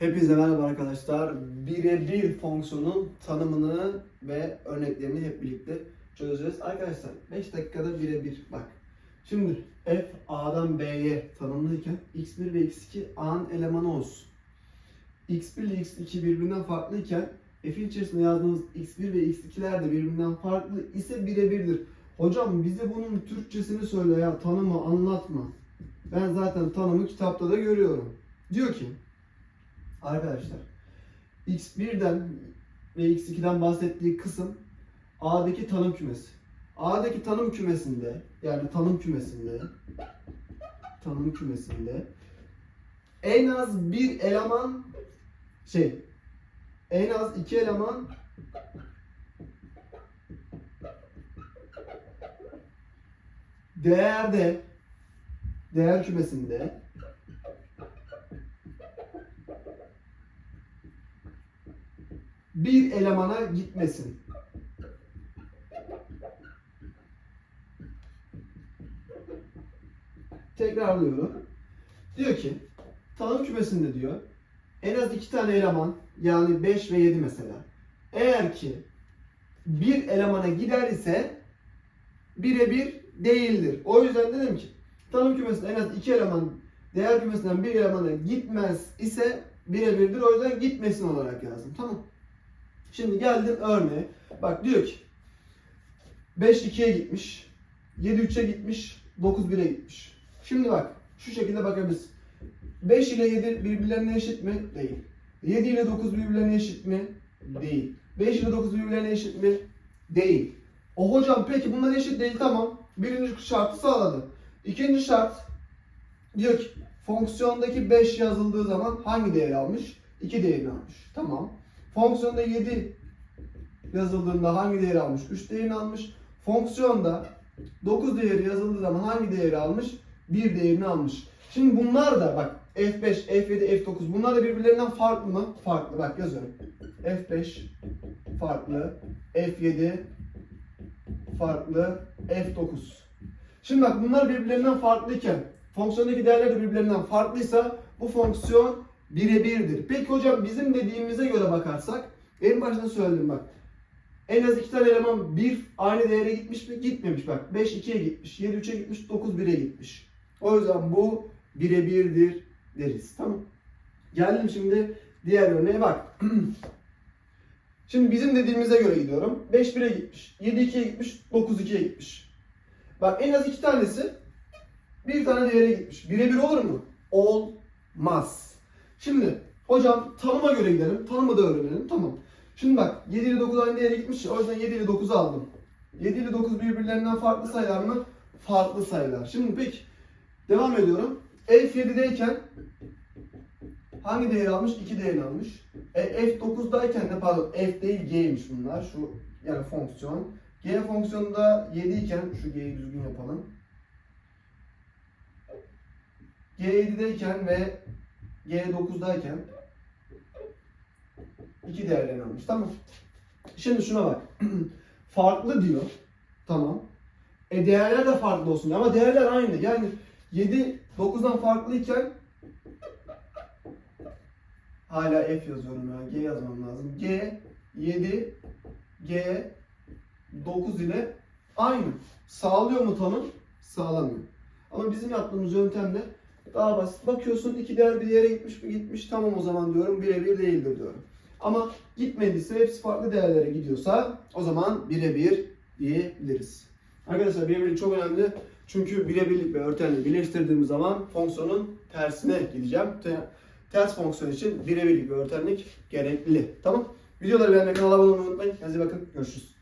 Hepinize merhaba arkadaşlar. Birebir fonksiyonun tanımını ve örneklerini hep birlikte çözeceğiz. Arkadaşlar 5 dakikada birebir bak. Şimdi f a'dan b'ye tanımlıyken x1 ve x2 a'nın elemanı olsun. x1 ile x2 birbirinden farklıyken f'in içerisinde yazdığımız x1 ve x2'ler de birbirinden farklı ise birebirdir. Hocam bize bunun Türkçesini söyle ya tanımı anlatma. Ben zaten tanımı kitapta da görüyorum. Diyor ki Arkadaşlar x1'den ve x2'den bahsettiği kısım A'daki tanım kümesi. A'daki tanım kümesinde yani tanım kümesinde tanım kümesinde en az bir eleman şey en az iki eleman değerde değer kümesinde bir elemana gitmesin. Tekrarlıyorum. Diyor ki tanım kümesinde diyor en az iki tane eleman yani 5 ve 7 mesela. Eğer ki bir elemana gider ise birebir değildir. O yüzden dedim ki tanım kümesinde en az iki eleman değer kümesinden bir elemana gitmez ise birebirdir. O yüzden gitmesin olarak yazdım. Tamam. Şimdi geldim örneğe. Bak diyor ki 5 2'ye gitmiş. 7 3'e gitmiş. 9 1'e gitmiş. Şimdi bak şu şekilde bakabiliriz. 5 ile 7 birbirlerine eşit mi? Değil. 7 ile 9 birbirlerine eşit mi? Değil. 5 ile 9 birbirlerine eşit mi? Değil. O hocam peki bunlar eşit değil tamam. Birinci şartı sağladı. İkinci şart diyor ki fonksiyondaki 5 yazıldığı zaman hangi değeri almış? 2 değerini almış. Tamam. Fonksiyonda 7 yazıldığında hangi değeri almış? 3 değerini almış. Fonksiyonda 9 değeri yazıldığı zaman hangi değeri almış? 1 değerini almış. Şimdi bunlar da bak F5, F7, F9 bunlar da birbirlerinden farklı mı? Farklı. Bak yazıyorum. F5 farklı. F7 farklı. F9. Şimdi bak bunlar birbirlerinden farklıyken fonksiyondaki değerler de birbirlerinden farklıysa bu fonksiyon birebirdir. Peki hocam bizim dediğimize göre bakarsak en başta söyledim bak. En az iki tane eleman bir aynı değere gitmiş mi? Gitmemiş bak. 5 2'ye gitmiş, 7 3'e gitmiş, 9 1'e gitmiş. O yüzden bu birebirdir deriz. Tamam. Geldim şimdi diğer örneğe bak. Şimdi bizim dediğimize göre gidiyorum. 5 1'e gitmiş, 7 2'ye gitmiş, 9 2'ye gitmiş. Bak en az iki tanesi bir tane değere gitmiş. Birebir olur mu? Olmaz. Şimdi hocam tanıma göre gidelim. Tanımı da öğrenelim. Tamam. Şimdi bak 7 ile 9 aynı değere gitmiş. O yüzden 7 ile 9'u aldım. 7 ile 9 birbirlerinden farklı sayılar mı? Farklı sayılar. Şimdi peki devam ediyorum. F7'deyken hangi değeri almış? 2 değerini almış. E, F9'dayken de pardon F değil G'ymiş bunlar. Şu yani fonksiyon. G fonksiyonunda 7 iken şu G'yi düzgün yapalım. G7'deyken ve G9'dayken iki değerlerini almış. Tamam. Şimdi şuna bak. farklı diyor. Tamam. E değerler de farklı olsun ama değerler aynı. Yani 7 9'dan farklıyken hala F yazıyorum ya. G yazmam lazım. G 7 G 9 ile aynı. Sağlıyor mu tanım? Sağlamıyor. Ama bizim yaptığımız yöntemle daha basit. Bakıyorsun iki değer bir yere gitmiş mi gitmiş tamam o zaman diyorum birebir değildir diyorum. Ama gitmediyse hepsi farklı değerlere gidiyorsa o zaman birebir diyebiliriz. Arkadaşlar birebirlik çok önemli. Çünkü birebirlik ve örtenliği birleştirdiğimiz zaman fonksiyonun tersine gideceğim. Te- ters fonksiyon için birebirlik ve örtenlik gerekli. Tamam. Videoları beğenmeyi, kanala abone olmayı unutmayın. Kendinize bakın. Görüşürüz.